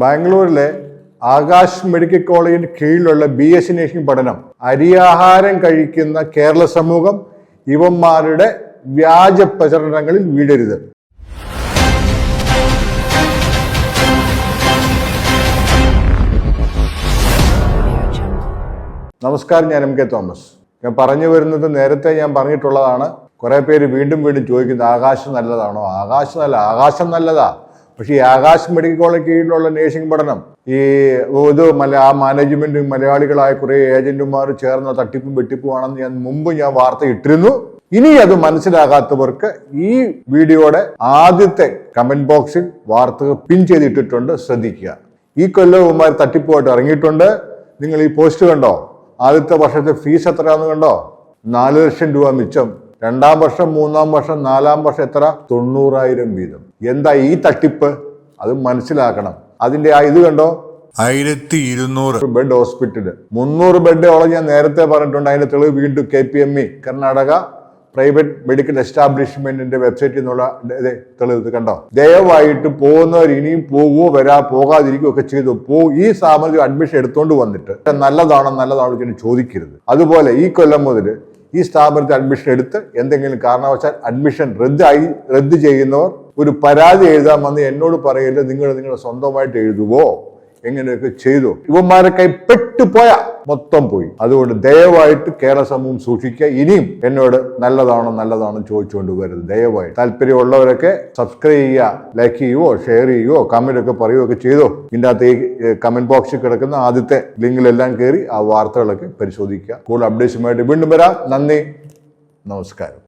ബാംഗ്ലൂരിലെ ആകാശ് മെഡിക്കൽ കോളേജിന് കീഴിലുള്ള ബി എസ് നേഴ്സിംഗ് പഠനം അരിയാഹാരം കഴിക്കുന്ന കേരള സമൂഹം ഇവന്മാരുടെ വ്യാജ പ്രചരണങ്ങളിൽ വീഴരുത്. നമസ്കാരം ഞാൻ എം കെ തോമസ്. ഞാൻ പറഞ്ഞു വരുന്നത് നേരത്തെ ഞാൻ പറഞ്ഞിട്ടുള്ളതാണ്. കുറെ പേര് വീണ്ടും വീണ്ടും ചോദിക്കുന്നത് ആകാശം നല്ലതാണോ? ആകാശം നല്ല ആകാശം നല്ലതാ. പക്ഷേ ഈ ആകാശ് മെഡിക്കൽ കോളേജ് കീഴിലുള്ള നേഴ്സിംഗ് പഠനം ഈ ഇത് മല ആ മാനേജ്മെന്റ് മലയാളികളായ കുറെ ഏജന്റുമാർ ചേർന്ന തട്ടിപ്പും വെട്ടിപ്പുമാണെന്ന് ഞാൻ മുമ്പ് ഞാൻ വാർത്ത ഇട്ടിരുന്നു ഇനി അത് മനസ്സിലാകാത്തവർക്ക് ഈ വീഡിയോയുടെ ആദ്യത്തെ കമന്റ് ബോക്സിൽ വാർത്തകൾ പിൻ ചെയ്തിട്ടിട്ടുണ്ട് ശ്രദ്ധിക്കുക. ഈ കൊല്ലവുമാർ തട്ടിപ്പുമായിട്ട് ഇറങ്ങിയിട്ടുണ്ട്. നിങ്ങൾ ഈ പോസ്റ്റ് കണ്ടോ? ആദ്യത്തെ വർഷത്തെ ഫീസ് എത്രയാണെന്ന് കണ്ടോ? നാല് ലക്ഷം രൂപ മിച്ചം. രണ്ടാം വർഷം മൂന്നാം വർഷം നാലാം വർഷം എത്ര? തൊണ്ണൂറായിരം വീതം. എന്താ ഈ തട്ടിപ്പ്? അത് മനസ്സിലാക്കണം. അതിന്റെ ആ ഇത് കണ്ടോ? ആയിരത്തി ഇരുന്നൂറ്. Bed hospital. മുന്നൂറ് ബെഡോളം ഞാൻ നേരത്തെ പറഞ്ഞിട്ടുണ്ട്. അതിന്റെ തെളിവ് വീണ്ടും K P M E Karnataka private medical എസ്റ്റാബ്ലിഷ്മെന്റിന്റെ വെബ്സൈറ്റിൽ നിന്നുള്ള തെളിവ് കണ്ടോ? ദയവായിട്ട് പോകുന്നവർ ഇനിയും പോകുവോ വരാ പോകാതിരിക്കുക ഒക്കെ ചെയ്തു. പോ ഈ സാമഗ്രി അഡ്മിഷൻ എടുത്തുകൊണ്ട് വന്നിട്ട്. നല്ലതാണോ നല്ലതാണോ ചോദിക്കരുത്. അതുപോലെ ഈ കൊല്ലം മുതൽ ഈ സ്ഥാപനത്തിൽ അഡ്മിഷൻ എടുത്ത് എന്തെങ്കിലും കാരണവശാൽ അഡ്മിഷൻ റദ്ദായി റദ്ദ് ചെയ്യുന്നവർ ഒരു പരാതി എഴുതാമെന്ന് എന്നോട് പറയരുത് നിങ്ങൾ നിങ്ങളുടെ സ്വന്തമായിട്ട് എഴുതുവോ? എങ്ങനെയൊക്കെ ചെയ്തു? കൈ പെട്ടുപോയ മൊത്തം പോയി. അതുകൊണ്ട് ദയവായിട്ട് കേരള സമൂഹം സൂക്ഷിക്കുക. ഇനിയും എന്നോട് നല്ലതാണോ നല്ലതാണോ ചോദിച്ചുകൊണ്ട് വരരുത് ദയവായിട്ട്. താല്പര്യമുള്ളവരൊക്കെ സബ്സ്ക്രൈബ് ചെയ്യുക ലൈക്ക് ചെയ്യുവോ ഷെയർ ചെയ്യുവോ കമന്റ് ഒക്കെ പറയുകയൊക്കെ ചെയ്തോ. ഇതിന്റെ അകത്ത് ഈ കമന്റ് ബോക്സിൽ കിടക്കുന്ന ആദ്യത്തെ ലിങ്കിലെല്ലാം കയറി ആ വാർത്തകളൊക്കെ പരിശോധിക്കുക. കൂടുതൽ അപ്ഡേറ്റ്സുമായിട്ട് വീണ്ടും വരാം. നന്ദി. നമസ്കാരം.